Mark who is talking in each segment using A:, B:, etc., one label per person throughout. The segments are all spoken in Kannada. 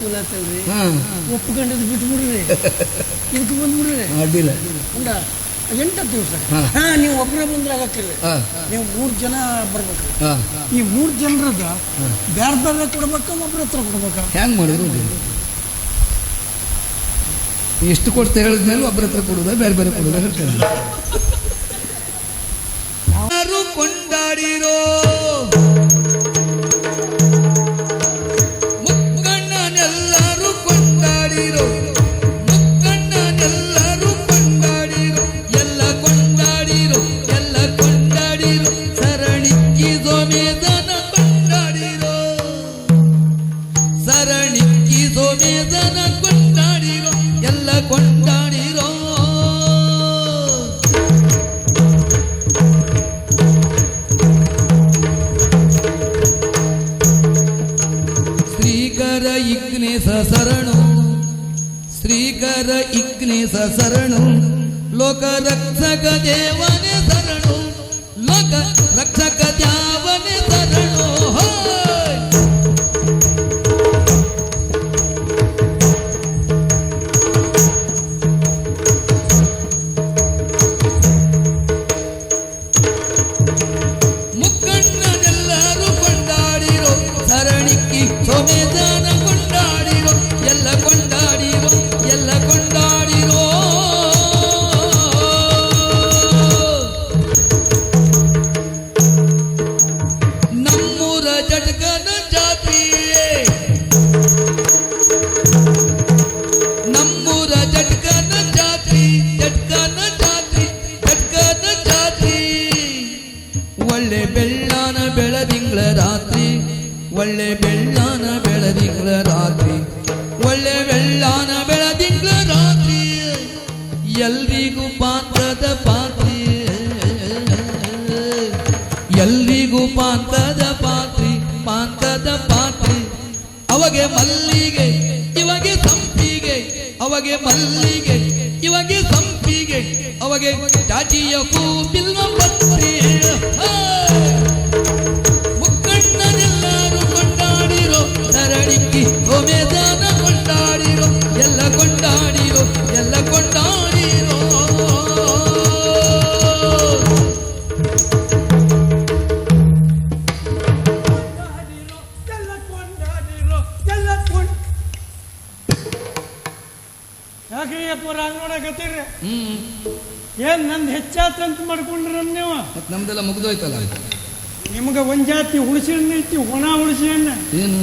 A: ಗೊತ್ತಾತಲ್ರಿ
B: ಬಿಟ್ಟು
A: ಒಪ್ಕೊಂಡದ್ದು ಬಿಟ್ಬಿಡ್ರಿ ಇದಕ್ಕೆ ಬಂದ್ಬಿಡ್ರಿ
B: ಅಡ್ಡಿಲ್ಲ.
A: ಉಂಡ ಎಂಟತ್ತು ದಿವಸ.
B: ಹಾ.
A: ನೀವು ಒಬ್ಬರೇ ಬಂದ್ರೆ ಆಗಕ್ಕಿಲ್ಲ
B: ಹಾಂ.
A: ನೀವು ಮೂರು ಜನ ಬರ್ಬೇಕು. ಈ ಮೂರು ಜನರದ ಬೇರೆ ಬೇರೆ ಕೊಡ್ಬೇಕಾ ಒಬ್ಬರ ಹತ್ರ ಕೊಡ್ಬೇಕ?
B: ಹೆಂಗ್ ಮಾಡಿದ್ರು ಎಷ್ಟು ಕೊಡ್ತಾ ಹೇಳಿದ್ಮೇಲೆ ಒಬ್ಬರ ಹತ್ರ ಕೊಡುದ ಬೇರೆ ಬೇರೆ ಕೊಡೋದ ಹೇಳ್ತೇನೆ. శరణు లోక రక్షక దేవని శరణు లోక రక్షక దేవ ಎಲ್ರಿಗೂ ಪಾಂತದ ಪಾತ್ರಿ ಪಾಂತದ ಪಾತ್ರಿ. ಅವಗೆ ಮಲ್ಲಿಗೆ, ಇವಗೆ ಸಂಪಿಗೆ, ಅವಗೆ ಮಲ್ಲಿಗೆ, ಇವಗೆ ಸಂಪಿಗೆ, ಅವಗೆ ಜಾಜಿಯ ಕೂಪಿಲ್ವ ಪತ್ರಿ.
A: ಮಾಡ್ಕೊಂಡ್ರ ನೀವು
B: ಮತ್ತೆ ನಮ್ದೆಲ್ಲ ಮುಗ್ದೋಯ್ತಲ್ಲ?
A: ನಿಮ್ಗೆ ಒಂದ್ ಜಾತಿ ಹುಣಸಿಹಣ್ಣು ಐತಿ ಒಣ ಹುಣಸಿಹಣ್ಣು.
B: ಏನು?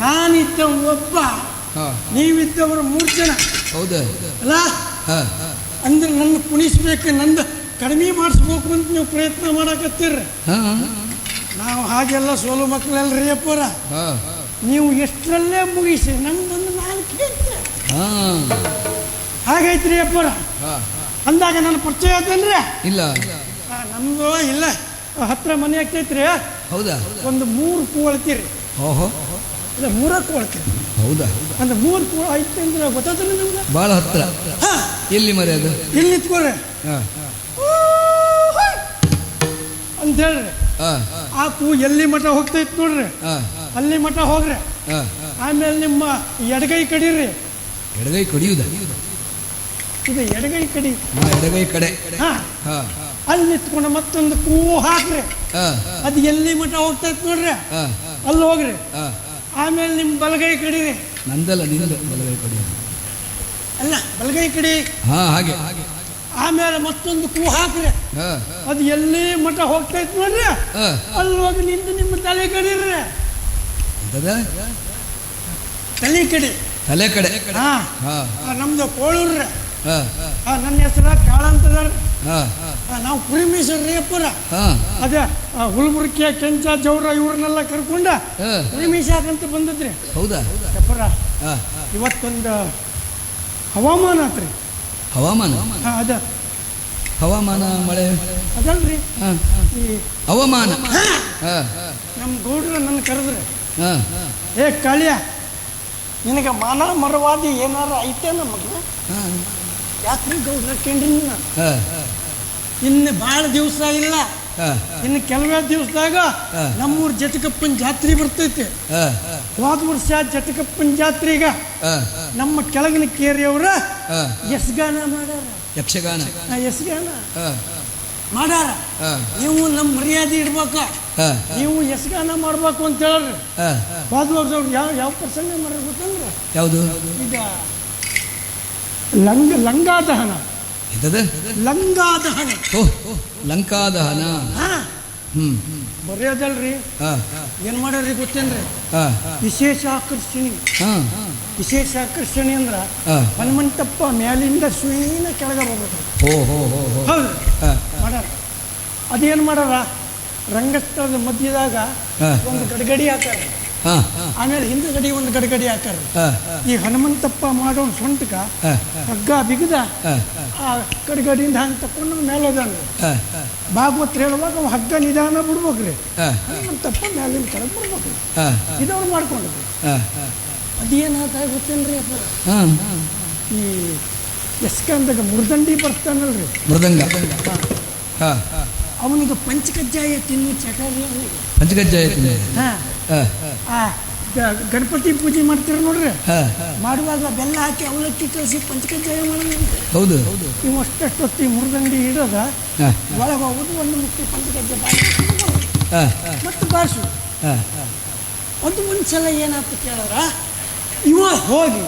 A: ನಾನಿದ್ದ ಒಬ್ಬ ನೀವಿದ್ದವರು ಮೂರು ಜನ.
B: ಹೌದಾ?
A: ಅಲ್ಲ? ಅಂದ್ರೆ ನನ್ನ ಕುಣಿಸ್ಬೇಕು ನಂದು ಕಡಿಮೆ ಮಾಡಿಸ್ಬೇಕು ಅಂತ ನೀವು ಪ್ರಯತ್ನ ಮಾಡಕತ್ತೀರ್ರಿ
B: ಹಾ.
A: ನಾವು ಹಾಗೆಲ್ಲ ಸೋಲು ಮಕ್ಕಳಲ್ರಿ ಅಪ್ಪರ.
B: ಹಾ.
A: ನೀವು ಎಷ್ಟರಲ್ಲೇ ಮುಗಿಸಿ ನಮ್ದೊಂದು ನಾಲ್ಕು ಹಾಗೈತ್ರಿ ಅಪ್ಪರ.
B: ಹಾ.
A: ಅಂದಾಗ ನನ್ನ ಪರಿಚಯ ಆತಲ್ರಿ
B: ಇಲ್ಲ.
A: ಆ, ನಮ್ದು ಇಲ್ಲ. ಹತ್ರ ಮನೆ ಆಗ್ತೈತ್ರಿ.
B: ಹೌದಾ?
A: ಒಂದು ಮೂರು ಕೂಳ್ತೀರಿ
B: ಓಹೋ.
A: ಇಲ್ಲ ಮೂರ ಕೂಳ್ತೀರಿ
B: ಹೌದಾ?
A: ಅಂದ್ರೆ ಮೂರು ಕೂ ಐತೆ ಅಂದ್ರೆ ಗೊತ್ತಾತಲ್ಲ ನಿಮ್ಗೆ?
B: ಭಾಳ ಹತ್ರ.
A: ಹಾ.
B: ಎಲ್ಲಿ ಮರೆ ಅದು
A: ಇಲ್ಲಿ ನಿಂತ್ಕೊಳ್ರಿ.
B: ಹಾ.
A: ಅಂತ ಹೇಳ್ರಿ
B: ಹಾ.
A: ಆ ಕೂ ಎಲ್ಲಿ ಮಠ ಹೋಗ್ತೈತಿ ನೋಡ್ರಿ.
B: ಹಾ.
A: ಅಲ್ಲಿ ಮಠ ಹೋಗ್ರಿ.
B: ಹಾ.
A: ಆಮೇಲೆ ನಿಮ್ಮ ಎಡಗೈ ಕಡೀರಿ.
B: ಎಡಗೈ ಕಡಿಯುದ?
A: ಇದು ಎಡಗೈ ಕಡೆ.
B: ಎಡಗೈ ಕಡೆ.
A: ಅಲ್ಲಿ ನಿಂತ್ಕೊಂಡು ಮತ್ತೊಂದು ಕೂ ಹಾಕ್ರಿ.
B: ಹಾ.
A: ಅದು ಎಲ್ಲಿ ಮಠ ಹೋಗ್ತೈತಿ ನೋಡ್ರಿ?
B: ಹಾ.
A: ಅಲ್ಲಿ ಹೋಗ್ರಿ.
B: ಹಾ.
A: ಆಮೇಲೆ ನಿಮ್ಮ ಬಲಗೈ ಕಡೆ
B: ನಂದಲ್ಲ ನಿಂದ ಬಲಗೈ ಕಡೆ.
A: ಅಲ್ಲ ಬಲಗೈ ಕಡಿ.
B: ಹಾ ಹಾಗೆ.
A: ಆಮೇಲೆ ಮತ್ತೊಂದು ಕೂ ಹಾಕ್ರಿ.
B: ಹಾ.
A: ಅದು ಎಲ್ಲಿ ಮಠ ಹೋಗ್ತೈತಿ ನೋಡ್ರಿ?
B: ಹಾ.
A: ಅಲ್ಲಿ ಹೋಗಿ ನಿಂತು ನಿಮ್ಮ ತಲೆ
B: ಅಂತದ
A: ತಲೆ ಕಡೆ.
B: ತಲೆ ಕಡೆ.
A: ಹಾ.
B: ಹಾ.
A: ಆ, ನಮ್ದು ಕೋಳೂರ್ರಿ. ನನ್ನ ಹೆಸರು ಕಾಳಂತದಾರ.
B: ಹಾ.
A: ನಾವು ಕುರಿಮೀಸರ್ರಿ ಅಪ್ಪರ
B: ಹಾ.
A: ಅದೇ ಆ, ಹುಲ್ಬುರ್ಕಿಯ ಕೆಂಚ ಜೌರ ಇವ್ರನ್ನೆಲ್ಲ ಕರ್ಕೊಂಡ ಕುರಿಮೀಸಾಕಂತ ಬಂದದ್ರಿ.
B: ಹೌದಾ?
A: ಅಪ್ಪರ ಇವತ್ತೊಂದು ಹವಾಮಾನ ಆತ್ರಿ
B: ಹವಾಮಾನ?
A: ಅದ.
B: ಹವಾಮಾನ ಮಳೆ?
A: ಅದಲ್ರಿ.
B: ಹಾ.
A: ಈ
B: ಹವಾಮಾನ? ಹಾ.
A: ನಮ್ಮ ಗೌಡ್ರ ನನ್ನ ಕರೆದ್ರೆ.
B: ಹಾ.
A: ಏ ಕಾಳಿಯ ನಿನಗೆ ಮಾನ ಮರವಾದಿ ಏನಾರ ಐತೆ ನಮಗೆ
B: ಹಾ
A: ಯಾಕ್ರಿ ಗೌಡ್ರ ಕೇಂದ್ರಿ
B: ಹಾ.
A: ಇನ್ನು ಭಾಳ ದಿವಸ ಇಲ್ಲ
B: ಹಾ,
A: ಇನ್ನು ಕೆಲವೇ ದಿವಸದಾಗ. ನಮ್ಮೂರ್ ಜಟಕಪ್ಪನ ಜಾತ್ರೆ ಬರ್ತೈತಿ. ಹೋದ ವರ್ಷ ಜಟಕಪ್ಪನ ಜಾತ್ರೆಗ ನಮ್ಮ ಕೆಳಗಿನ ಕೇರಿಯವರ
B: ಯಶಗಾನ
A: ಮಾಡಾರ ಮಾಡ್ಯಾರ.
B: ಯಕ್ಷಗಾನ.
A: ಯಶಗಾನ
B: ಮಾಡಾರ
A: ನೀವು ನಮ್ಮ ಮರ್ಯಾದೆ ಇಡ್ಬೇಕ. ನೀವು ಯಶಗಾನ ಮಾಡ್ಬೇಕು ಅಂತ ಹೇಳ್ರಿ.
B: ಹಾ.
A: ಹೋದ ವರ್ಷ ಯಾವ ಯಾವ ಪ್ರಸಂಗ ಮಾಡ್ರಿ ಗೊತ್ತಂದ್ರೆ
B: ಯಾವುದು?
A: ಈಗ ಲಂಗ ಲಂಗಾದಹನ.
B: ಇದ್ದದ
A: ಲಂಗಾದಹನ.
B: ಓ ಲಂಕಾದಹನ.
A: ಹಾ.
B: ಹ್ಮ್.
A: ಬರೆಯೋದಲ್ರಿ.
B: ಹಾ,
A: ಏನ್ ಮಾಡ್ರಿ ಗೊತ್ತೇನ್ರಿ?
B: ಹಾ,
A: ವಿಶೇಷ ಆಕರ್ಷಣೆ.
B: ಹಾ,
A: ವಿಶೇಷ ಆಕರ್ಷಣೆ ಅಂದ್ರ. ಹನುಮಂತಪ್ಪ ಮ್ಯಾಲಿಂದ ಸ್ವೀನ ಕೆಳಗ ಬರ್ಬೇಕು. ಹೌದು ಮಾಡ್ಯಾರ. ಅದೇನು ಮಾಡ್ಯಾರ? ರಂಗಸ್ಥಳದ ಮಧ್ಯದಾಗ. ಒಂದು ಗಡಗಡಿ ಹಾಕಾರ
B: ಹಾ, ಹಿಂದೆ
A: ಆಮೇಲೆ ಹಿಂದಗಡಿ ಒಂದು ಗಡಗಡಿ ಹಾಕಾರ ಈ ಹನುಮಂತಪ್ಪ ಮಾಡೋ ಸೊಂಟಕ ಹಗ್ಗ ಬಿಗದ ಆ ಗಡಗಡಿಯಿಂದ ಹಂಗೆ ತಕೊಂಡು
B: ಮೇಲೆ
A: ಭಾಗವತ್ ಹೇಳುವಾಗ ಅವ ಹಗ್ಗ ನಿಧಾನ ಬಿಡ್ಬೇಕ್ರಿ. ಹನುಮಂತಪ್ಪ ಮೇಲೆ ಕೆಳಗೆ ಬಿಡ್ಬೇಕ್ರಿ. ಇದವ್ರು ಮಾಡ್ಕೊಂಡ್ರಿ. ಅದೇನಾತ ಗೊತ್ತೇನ್ರಿ ಅಪ್ಪ. ಈ ಎಸ್ಕಂದಾಗ ಮೃದಂಡಿ ಬರ್ತಾನಲ್ರಿ.
B: ಮೃದಂಗ. ಹಾ,
A: ಅವನಿಗೆ ಪಂಚಕಜ್ಜಾಯ ತಿನ್ನು ಚಟ
B: ಪಂಚಕಜ್ಜಾಯ
A: ಹಾ, ಆ ಗಣಪತಿ ಪೂಜೆ ಮಾಡ್ತೀರ ನೋಡ್ರಿ? ಮಾಡುವಾಗ ಬೆಲ್ಲ ಹಾಕಿ ಅವಲಕ್ಕಿ ಕಳಿಸಿ ಪಂಚಕಜ್ಜಾಯ ಮಾಡೋದಂತೆ
B: ಹೌದು.
A: ಇವು ಹೊತ್ತಿ ಮುರಿದಂಗಡಿ ಇಡೋದ ಒಳಗೆ ಹೋಗೋದು ಒಂದು ಮುಟ್ಟಿ ಪಂಚಕಜ್ಜಾಯ ಮತ್ತು ಬಾರಿಸು ಒಂದು ಮುಂಚೆಲ್ಲ ಏನಾಯ್ತು ಕೇಳಿದ್ರ? ಇವ ಹೋಗಿ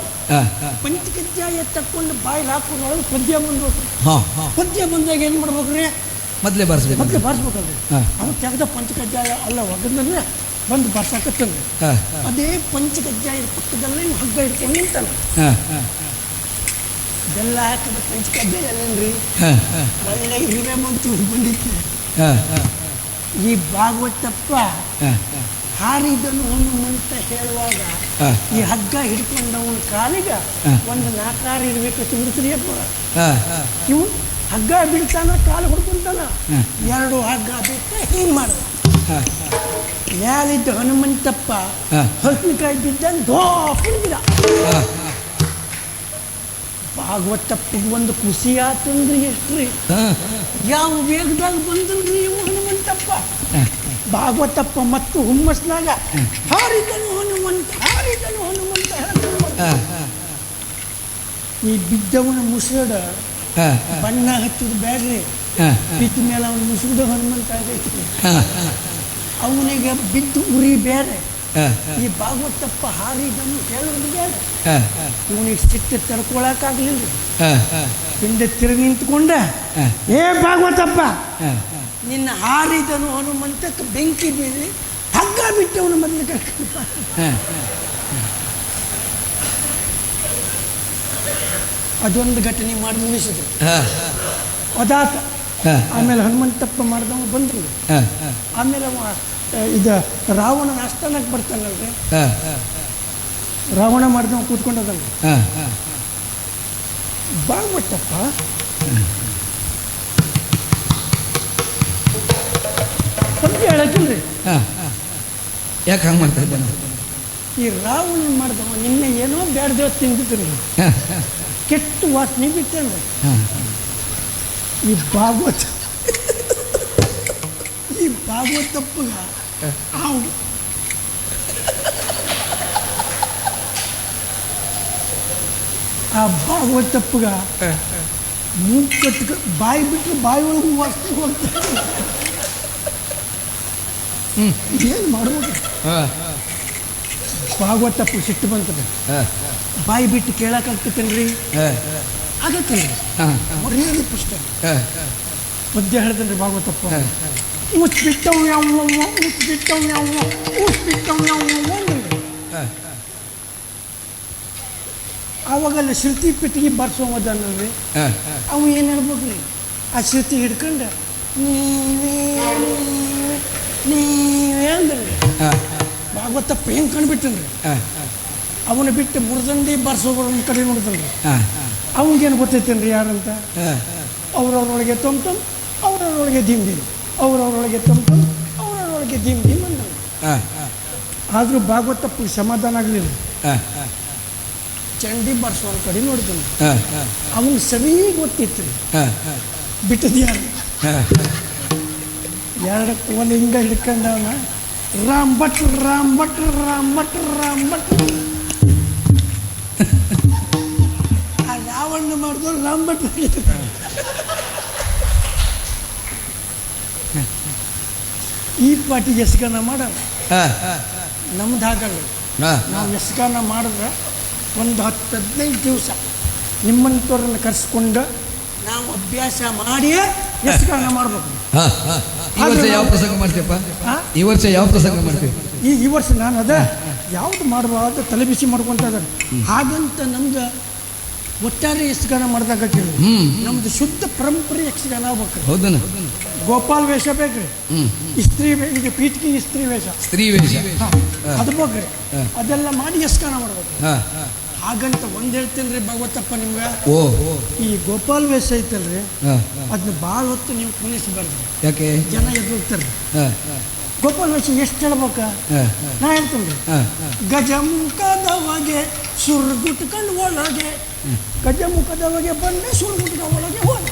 A: ಪಂಚಕಜ್ಜಾಯ ತಕ್ಕೊಂಡು ಬಾಯಿಗೆ ಹಾಕೋದ್ರೊಳಗೆ ಪದ್ಯ ಬಂದು. ಪದ್ಯ ಬಂದಾಗ ಏನು ಮಾಡ್ಬೇಕ್ರಿ?
B: ಮೊದ್ಲೇ ಬಾರಿಸ್ಬೇಕು.
A: ಮೊದಲೇ ಬಾರಿಸ್ಬೇಕಲ್ರಿ.
B: ಅವ್ರು
A: ಅವ ತೆಗೆದ ಪಂಚಕಜ್ಜಾಯ ಅಲ್ಲ ಒಗದ್ರೆ ಬಂದು
B: ಬರ್ಸಾಕತ್ತಂದ್ರೆ
A: ಅದೇ ಪಂಚಕಜ್ಜಾಯದ ಪಕ್ಕದಲ್ಲೇ ಹಗ್ಗ ಇಟ್ಕೊಂಡು
B: ಹಾ,
A: ಬೆಲ್ಲ ಹಾಕಿದ ರೀ ಅಲ್ಲೇನ್ರಿ? ಒಳ್ಳೆ ಹಿರಿಮೆ ಮಂತು ಬಂದಿತ್ತು ಈ ಭಾಗವತಪ್ಪ ಹಾರಿದನು ಅಂತ ಹೇಳುವಾಗ ಈ ಹಗ್ಗ ಹಿಡ್ಕೊಂಡವನ ಕಾಲಿಗ ಒಂದು ನಾಕಾರ ಇರಬೇಕು
B: ತುಂಬಿಸ್ರಿಯಪ್ಪ
A: ಇವು ಹಗ್ಗ ಬಿಡ್ತಾನ ಕಾಲು ಹುಡ್ಕೊಂತಾನ. ಎರಡು ಹಗ್ಗ ಬಿಟ್ಟ ಹಿಂಗ್
B: ಮಾಡ
A: ಮ್ಯಾಲಿದ್ದ ಹನುಮಂತಪ್ಪ
B: ಹಾ.
A: ಬಿದ್ದಂತ ಬಿದ್ದ ಬಿಡ
B: ಹಾ,
A: ಒಂದು ಖುಷಿ ಆತಂದ್ರಿ ಎಷ್ಟ್ರಿ? ಯಾವ ವೇಗದಾಗ ಬಂದಲ್ರಿ ಇವು ಹನುಮಂತಪ್ಪ? ಭಾಗವತಪ್ಪ ಮತ್ತು ಹುಮ್ಮಸ್ನಾಗ ಹಾರಿದನು ಹನುಮಂತ ಹಾರಿದನು ಹನುಮಂತ ಈ ಬಿದ್ದವನ ಮುಸುಡ ಬಣ್ಣ ಹಚ್ಚಿದ ಬ್ಯಾಡ್ರಿ. ಬಿದ್ದ ಮೇಲೆ ಅವನ ಮುಸುಡ ಹನುಮಂತ ಆಗೈತಿ ಅವನಿಗೆ ಬಿದ್ದು ಉರಿ ಬೇರೆ.
B: ಹಾ,
A: ಈ ಭಾಗವತಪ್ಪ ಹಾರಿದನು ಕೇಳೋದು ಬೇರೆ. ಇವನಿಗೆ ಸಿಟ್ಟು
B: ತಡ್ಕೊಳಕಾಗ್ಲಿಲ್ಲ
A: ಹಿಂದೆ ತಿರುಗಿ ನಿಂತ್ಕೊಂಡ ಏ ಭಾಗವತಪ್ಪ ನಿನ್ನ ಹಾರಿದನು ಹನುಮಂತಕ್ಕೆ ಬೆಂಕಿ ಬೀಳಿ ಹಗ್ಗ ಬಿಟ್ಟವನು ಮೊದಲು ಕರ್ಕೊಂಡು ಬಾ. ಅದೊಂದು ಘಟನೆ ಮಾಡಿ ಮುಗಿಸಿದ್ರು. ಅದಾತ ಆಮೇಲೆ ಹನುಮಂತಪ್ಪ ಮಾಡಿದವ ಬಂದ್ರು. ಆಮೇಲೆ ಅವ ಇದು ರಾವಣನ ಅಷ್ಟನಕ್ಕೆ ಬರ್ತಾನಲ್ರಿ. ರಾವಣ ಮಾಡಿದವ ಕೂತ್ಕೊಂಡದಲ್ರಿ ಬಾಗ್ಬಿಟ್ಟಪ್ಪ. ಪದ್ಯ ಹೇಳಕ್ಕಿಲ್ರಿ.
B: ಯಾಕೆ ಹಂಗೆ ಮಾಡ್ತಾ ಇದ್ದಾನೆ?
A: ಈ ರಾವಣ ಮಾಡಿದವ ನಿನ್ನೆ ಏನೋ ಬ್ಯಾಡ್ದೇವ್ ತಿಂದಿದ್ರಿ. ಕೆಟ್ಟ ವಾಸನೆ ಬಿಟ್ಟೇನ್ರಿ.
B: ಹಾ,
A: ಈ ಭಾಗವತ ಈ ಭಾಗವತಪ್ಪಗ ಆ ಆ ಭಾಗವತಪ್ಪಗ ಮೂಗ್ ಕಟ್ಕ ಬಾಯಿ ಬಿಟ್ಟರೆ ಬಾಯಿ ಒಳಗೆ ವಾಸನೆ ಹೋಗ್ತಾರೆ ಏನು ಮಾಡ್ಬೋದು ಭಾಗವತಪ್ಪ ಸಿಟ್ಟು ಬಂತದೆ.
B: ಹಾ,
A: ಬಾಯಿ ಬಿಟ್ಟು ಕೇಳಕ್ಕಾಗ್ತೈತೇನ್ರಿ?
B: ಹಾ,
A: ಮರ್ಯಾದೆ ಪುಸ್ತಕ
B: ಹಾ,
A: ಪದ್ಯ ಹೇಳ್ದನ್ರಿ ಭಾಗವತಪ್ಪ.
B: ಹಾ.
A: ಉಸ್ಬಿಟ್ಟವ್ ಯಾವ ಉಸ್ಬಿಟ್ಟವ್ ಯಾವ ಉಸ್ಬಿಟ್ಟವ್ ಯಾವ
B: ಹಾ,
A: ಆವಾಗಲ್ಲ ಶ್ರುತಿ ಪೆಟ್ಟಿಗೆ
B: ಹಾ.
A: ಅವ ಏನು ಹೇಳ್ಬೇಕ್ರಿ? ಆ ಶ್ರುತಿ ಹಿಡ್ಕೊಂಡು ನೀವೇ ಅಂದ್ರಿ.
B: ಹಾ,
A: ಭಾಗವತಪ್ಪ ಹೆಂಗೆ ಕಂಡುಬಿಟ್ಟನ್ರಿ ಅವನು ಬಿಟ್ಟು ಮುರ್ದಂಡಿ ಬರ್ಸೋಬರ್ ಒಂದು ಕಡೆ ನೋಡಿದ್ರಿ
B: ಹಾ,
A: ಅವನಿಗೇನು ಗೊತ್ತೈತೇನ್ರಿ ಯಾರಂತ ಅವ್ರವ್ರೊಳಗೆ ತೊಮ್ ತೊಮ್ ಅವ್ರವ್ರೊಳಗೆ ದಿಮ್ ದಿಮ್ ಅವ್ರವ್ರೊಳಗೆ ತೊಮ್ ತೊಮ್ ಅವ್ರವ್ರೊಳಗೆ ದಿಮ್ ದಿಮ್ ಅಂದ ಆದರೂ ಭಾಗವತಪ್ಪ ಸಮಾಧಾನ ಆಗಲಿಲ್ಲ. ಚಂಡಿ ಬರ್ಸೋ ಕಡೆ
B: ಹಾ,
A: ಅವನು ಸರಿ ಗೊತ್ತಿತ್ತು ರೀ ಬಿಟ್ಟದ ಯಾರು ಎರಡಕ್ಕೆ ಒಂದು ಹಿಂಗ ಹಿಡ್ಕೊಂಡವನ. ರಾಮ್ ಭಟ್ ರಾಮ್ ಭಟ್ ರಾಮ್ ಭಟ್ ರಾಮ್ ಭಟ್. ರಾವಣ್ಣ ಮಾಡಿದ್ರು ರಾಮ್ ಭಟ್ ಈ ಪಾರ್ಟಿಗೆ ಎಸ್ಗಾನ ಮಾಡಲ್ಲ.
B: ಹಾ
A: ನಮ್ದು ಹಾಗಲ್ಲ. ನಾವು ಯಸ್ಗಾನ ಮಾಡಿದ್ರೆ ಒಂದು ಹತ್ತು ಹದಿನೈದು ದಿವಸ ನಿಮ್ಮಂಥವ್ರನ್ನ ಕರೆಸ್ಕೊಂಡು ನಾವು ಅಭ್ಯಾಸ ಮಾಡಿಯೇ ಯಸ್ಗಾನ ಮಾಡ್ಬೇಕು.
B: ಈ ವರ್ಷ ಯಾವ ಪ್ರಸಂಗ ಮಾಡ್ತೀಯಪ್ಪ? ಈ ವರ್ಷ ಯಾವ ಪ್ರಸಂಗ ಮಾಡ್ತೀವಿ
A: ಈ ಈ ವರ್ಷ ನಾನು ಅದ ಯಾವುದು ಮಾಡಬಾರ್ದು ತಲೆ ಬಿಸಿ ಮಾಡ್ಕೊತ ಇದ್ದಾರೆ. ಹಾಗಂತ ನಮ್ದು ಒಟ್ಟಾರೆ ಯಕ್ಷಗಾನ ಮಾಡಿದಾಗ
B: ಹ್ಮ್.
A: ನಮ್ದು ಶುದ್ಧ ಪರಂಪರೆ ಯಕ್ಷಗಾನ ಆಗ್ಬೇಕು?
B: ಹೌದನ?
A: ಗೋಪಾಲ್ ವೇಷ ಬೇಕ್ರಿ. ಇಸ್ತ್ರಿ ಈಗ ಪೀಠಿಗೆ ಇಸ್ತ್ರಿ ವೇಷ.
B: ಸ್ತ್ರೀ ವೇಷ.
A: ಅದು ಬೇಕ್ರಿ. ಅದೆಲ್ಲ ಮಾಡಿ ಯಕ್ಷಗಾನ ಮಾಡ್ಬೇಕು? ಹಾಗಂತ ಒಂದ್ ಹೇಳ್ತೇನ್ರಿ ಭಗವತ್ತಪ್ಪ ನಿಮ್ಗೆ.
B: ಓ.
A: ಈ ಗೋಪಾಲ್ ವೇಷ ಐತಲ್ರಿ ಅದನ್ನ ಭಾಳ ಹೊತ್ತು ನೀವು ಕುಣಿಸಬಾರ್ದು
B: ಯಾಕೆ?
A: ಜನ ಎದುರ್ತಾರೆ
B: ಹಾ
A: ಗೋಪಾಲ್ ವೇಷ ಎಷ್ಟು ಹೇಳ್ಬೇಕ ನಾ ಹೇಳ್ತೀನಿ ರೀ
B: ಹಾ.
A: ಗಜಮುಖದವಗೆ ಸುರ್ಗುಟ್ಕೊಂಡು ಒಳಗೆ ಗಜಮುಖದವಗೆ ಬಂದೆ ಸುರ್ಗುಟ್ಕ ಒಳಗೆ ಹೋದ.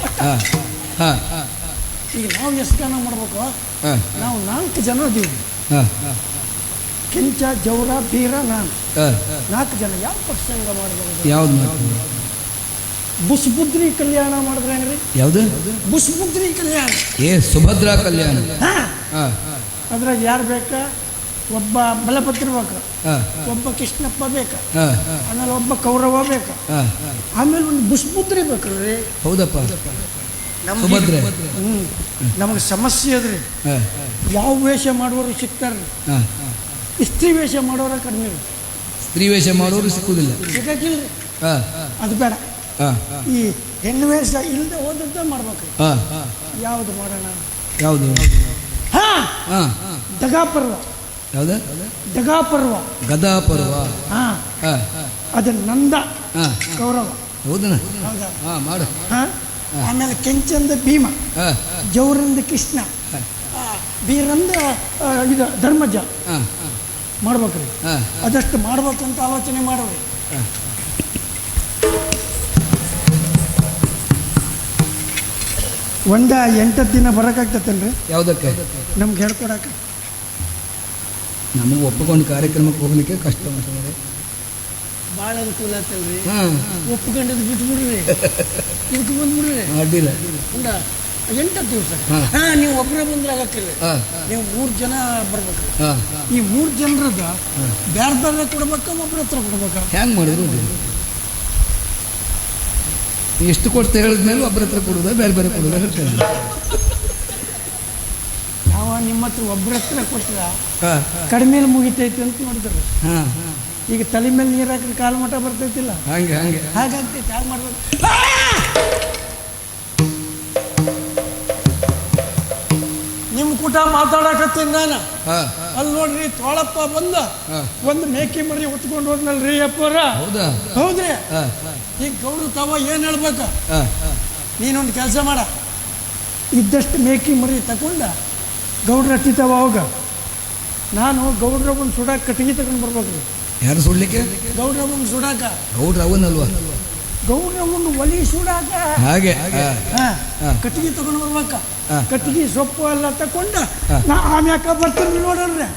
A: ಈಗ ನಾವು ಎಷ್ಟು ಜನ ಮಾಡ್ಬೇಕು? ನಾವು ನಾಲ್ಕು ಜನ ಇದೀವಿ.
B: ಕಿಂಚ
A: ಕೆಂಚ ಜೌರ ಬೀರ ನಾನು. ನಾಲ್ಕು ಜನ. ಯಾವ ಪ್ರಸಂಗ ಮಾಡಬಹುದು
B: ಯಾವ್ದು
A: ಬುಸ್ಬುದ್ರಿ ಕಲ್ಯಾಣ ಮಾಡಿದ್ರೆ ಹೆಂಗ್ರಿ?
B: ಯಾವುದು?
A: ಬುಸ್ಬುದ್ರಿ ಕಲ್ಯಾಣ.
B: ಏ ಸುಭದ್ರಾ ಕಲ್ಯಾಣ.
A: ಹಾ.
B: ಹಾ.
A: ಅದ್ರಾಗ ಯಾರು ಬೇಕಾ? ಒಬ್ಬ ಬಲಭದ್ರ ಬೇಕು?
B: ಹಾ.
A: ಒಬ್ಬ ಕೃಷ್ಣಪ್ಪ ಬೇಕಾ?
B: ಹಾ.
A: ಆಮೇಲೆ ಒಬ್ಬ ಕೌರವ ಬೇಕಾ?
B: ಹಾ.
A: ಆಮೇಲೆ ಒಂದು ಬುಷ್ಪುತ್ರಿ ಬೇಕ್ರಿ
B: ಹೌದಪ್ಪ.
A: ನಮ್ಗೆ ಹ್ಞೂ ನಮಗೆ ಸಮಸ್ಯೆ ಅದ್ರಿ. ಯಾವ ವೇಷ ಮಾಡುವವರು ಸಿಗ್ತಾರ್ರಿ
B: ಹಾ.
A: ಇಸ್ತ್ರಿ ವೇಷ ಮಾಡೋರ ಕಡಿಮೆ
B: ಸ್ತ್ರೀ ವೇಷ ಮಾಡೋರು ಸಿಕ್ಕುದಿಲ್ಲ. ಸಿಗಕ್ಕಿಲ್ಲ
A: ಅದು ಬೇಡ. ಈ ಹೆಣ್ಣು ವೇಷ ಇಲ್ಲದೆ ಹೋದ್ರೆ ಮಾಡ್ಬೇಕು
B: ಹಾ.
A: ಯಾವುದು ಮಾಡೋಣ?
B: ಯಾವುದು?
A: ಹಾ.
B: ಹಾ.
A: ದಗಾಪರ್ವ.
B: ಯಾವ್ದು?
A: ದಗಾಪರ್ವ.
B: ಗದಾಪರ್ವ.
A: ಹಾ.
B: ಹಾ.
A: ಅದು ನಂದ ಕೌರವ
B: ಹೌದನ?
A: ಹೌದಾ?
B: ಹಾ ಮಾಡು.
A: ಹಾ. ಆಮೇಲೆ ಕೆಂಚಂದ ಭೀಮ. ಜೌರಂದ ಕೃಷ್ಣ. ಬೀರಂದ ಇದು ಧರ್ಮಜ.
B: ಹಾ.
A: ಮಾಡ್ಬೇಕ್ರಿ. ಅದಷ್ಟು ಮಾಡ್ಬೇಕಂತ ಆಲೋಚನೆ ಮಾಡೋರಿ ಒಂದ ಎಂಟತ್ತು ದಿನ ಬರೋಕ್ಕಾಗ್ತತಲ್ರಿ
B: ಯಾವುದಕ್ಕೆ?
A: ನಮ್ಗೆ ಹೇಳ್ಕೊಡಕ್ಕೆ
B: ನಮಗೆ ಒಪ್ಪಿಕೊಂಡು ಕಾರ್ಯಕ್ರಮಕ್ಕೆ ಹೋಗ್ಲಿಕ್ಕೆ ಕಷ್ಟ ಅನ್ಸುತ್ತೆ
A: ಭಾಳ ಅನುಕೂಲ ಆತಲ್ರಿ
B: ಹಾ.
A: ಒಪ್ಕೊಂಡಿದ್ದು ಬಿಟ್ಬಿಡ್ರಿ ಇದಕ್ಕೆ ಬಂದ್ಬಿಡ್ರಿ.
B: ಅಡ್ಡಿಲ್ಲ
A: ಉಂಡ. ಎಂಟತ್ತು ದಿವಸ.
B: ಹಾ.
A: ನೀವು ಒಬ್ಬರೇ ಬಂದ್ರೆ ಆಗಕ್ಕಿಲ್ಲ.
B: ಹಾ.
A: ನೀವು ಮೂರು ಜನ ಬರ್ಬೇಕು.
B: ಹಾ.
A: ಈ ಮೂರು ಜನರದ ಬೇರೆ ಬೇರೆ ಕೊಡ್ಬೇಕಾ ಒಬ್ಬರ ಹತ್ರ ಕೊಡ್ಬೇಕಾ?
B: ಹೆಂಗೆ ಮಾಡಿದ್ರು? ಎಷ್ಟು ಕೊಡ್ತಾ ಹೇಳಿದ್ಮೇಲೆ ಒಬ್ಬರ ಹತ್ರ ಕೊಡುದ ಬೇರೆ ಬೇರೆ ಕೊಡುದ ಹೇಳ್ತೇನೆ
A: ಯಾವ ನಿಮ್ಮ ಹತ್ರ ಒಬ್ಬರ ಹತ್ರ ಕೊಟ್ರ
B: ಹಾ
A: ಕಡಿಮೆ ಮುಗಿತೈತಿ ಅಂತ ನೋಡಿದ್ರೆ.
B: ಹಾ
A: ಈಗ ತಲೆ ಮೇಲೆ ನೀರು ಹಾಕಿ ಕಾಲು ಮಠ ಬರ್ತೈತಿಲ್ಲ?
B: ಹಂಗೆ ಹಂಗೆ.
A: ಹಾಗಾಗ್ತೈತಿ ಹಾಗೆ ಮಾಡ್ಬೇಕು. ಕೂಟ ಮಾತಾಡಕತ್ತೀನಿ ನಾನು.
B: ಹಾ.
A: ಅಲ್ಲಿ ನೋಡ್ರಿ ತೋಳಪ್ಪ ಬಂದ. ಒಂದು ಮೇಕೆ ಮರಿ ಹೊತ್ಕೊಂಡು ಹೋದ್ನಲ್ರಿ ಅಪ್ಪರ
B: ಹೌದಾ?
A: ಹೌದ್ರಿ?
B: ಹಾ.
A: ಈಗ ಗೌಡ ತಾವ ಏನು ಹೇಳ್ಬೇಕ?
B: ಹಾ.
A: ನೀನೊಂದು ಕೆಲಸ ಮಾಡ. ಇದ್ದಷ್ಟು ಮೇಕೆ ಮರಿ ತಗೊಂಡ ಗೌಡ್ರ ಹತ್ತಿತಾವ ಅವಾಗ ನಾನು ಗೌಡ್ರ ಒಂದು ಸುಡಾಕ ಕಟ್ಟಿಗೆ ತಗೊಂಡು ಬರ್ಬೇಕ್ರಿ.
B: ಯಾರು ಸುಡ್ಲಿಕ್ಕೆ?
A: ಗೌಡ್ರ ಒಂದು ಸುಡಾಕ.
B: ಗೌಡ್ರ ಅವನಲ್ವಾ?
A: ಗೌಡ್ರ ಒಂದು ಒಲಿ ಸುಡಾಕ.
B: ಹಾಗೆ. ಹಾ.
A: ಹಾ,
B: ಹಾ.
A: ಕಟ್ಟಿಗೆ ತಗೊಂಡು ಬರ್ಬೇಕ. ಕಟ್ಟಿಗೆ ಸೊಪ್ಪು ಎಲ್ಲ ತಕೊಂಡ ನಾ ಆಮ್ಯಾಕ ಬರ್ತೀನಿ ನೋಡ್ರಿ.